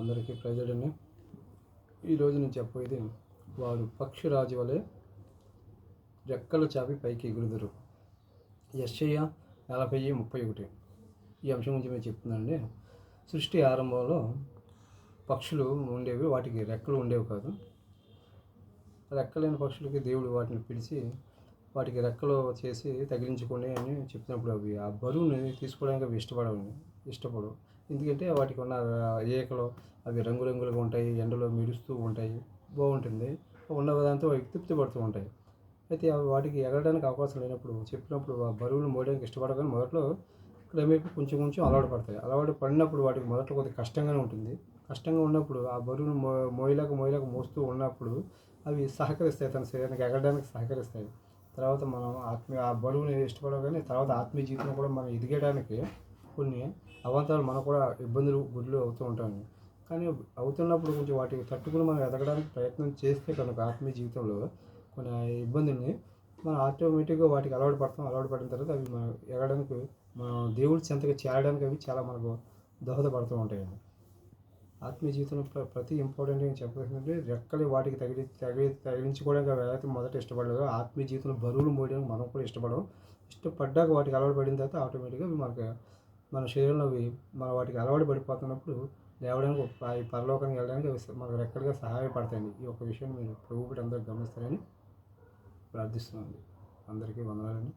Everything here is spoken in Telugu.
అందరికీ ప్రజలని ఈరోజు నేను చెప్పేది వారు పక్షిరాజు వలె రెక్కలు చాపి పైకి ఎగురుదురు. యెషయా నలభై ముప్పై ఒకటి. ఈ అంశం గురించి మేము చెప్తున్నానండి. సృష్టి ఆరంభంలో పక్షులు ఉండేవి వాటికి రెక్కలు ఉండేవి కాదు. రెక్కలేని పక్షులకి దేవుడు వాటిని పిలిచి వాటికి రెక్కలు చేసి తగిలించుకోండి అని చెప్పినప్పుడు అవి ఆ బరువుని తీసుకోవడానికి అవి ఇష్టపడవు ఇష్టపడవు. ఎందుకంటే వాటికి ఉన్న ఏకలు అవి రంగురంగులుగా ఉంటాయి ఎండలో మెరుస్తూ ఉంటాయి బాగుంటుంది. ఉన్న దాంతో అవి తృప్తి పడుతూ ఉంటాయి. అయితే అవి వాటికి ఎగరడానికి అవకాశం లేనప్పుడు చెప్పినప్పుడు ఆ బరువును మోయడానికి ఇష్టపడగానే మొదట్లో క్రమేపీ కొంచెం కొంచెం అలవాటు పడతాయి. అలవాటు పడినప్పుడు వాటికి మొదట్లో కొద్దిగా కష్టంగానే ఉంటుంది. కష్టంగా ఉన్నప్పుడు ఆ బరువును మో మోయలేక మోయలేక మోస్తూ ఉన్నప్పుడు అవి సహకరిస్తాయి తన శరీరానికి ఎగరడానికి సహకరిస్తాయి. తర్వాత మనం ఆత్మీయ ఆ బరువుని ఇష్టపడగానే తర్వాత ఆత్మీయ జీవితం కూడా మనం ఎదిగేయడానికి కొన్ని అవాంతరాలు మనకు కూడా ఇబ్బందులు గుడ్లు అవుతూ ఉంటాయి కానీ అవుతున్నప్పుడు కొంచెం వాటికి తట్టుకుని మనం ఎదగడానికి ప్రయత్నం చేస్తే కనుక ఆత్మీయ జీవితంలో కొన్ని ఇబ్బందుల్ని మనం ఆటోమేటిక్గా వాటికి అలవాటు పడతాం. అలవాటు పడిన తర్వాత అవి మనం ఎగడానికి మనం దేవుడి చెంతగా చేరడానికి అవి చాలా మనకు దోహదపడుతూ ఉంటాయి ఆత్మీయ జీవితంలో ప్రతి ఇంపార్టెంట్ నేను చెప్పాల్సిందంటే రెక్కలు వాటికి తగిలి తగిలి తగిలించుకోవడానికి ఎవరైతే మొదట ఇష్టపడలేదో. ఆత్మీయ జీవితంలో బరువులు మోయడానికి మనం కూడా ఇష్టపడం ఇష్టపడ్డాక వాటికి అలవాటు పడిన తర్వాత ఆటోమేటిక్గా మనకి మనకు మన శరీరంలో అవి మన వాటికి అలవాటు పడిపోతున్నప్పుడు లేవడానికి ఒక పరలోకానికి వెళ్ళడానికి మనకు రెక్కలుగా సహాయపడతాయండి ఈ యొక్క విషయం మీరు ప్రభు అందరూ గమనిస్తారని ప్రార్థిస్తున్నాను అందరికీ వందలని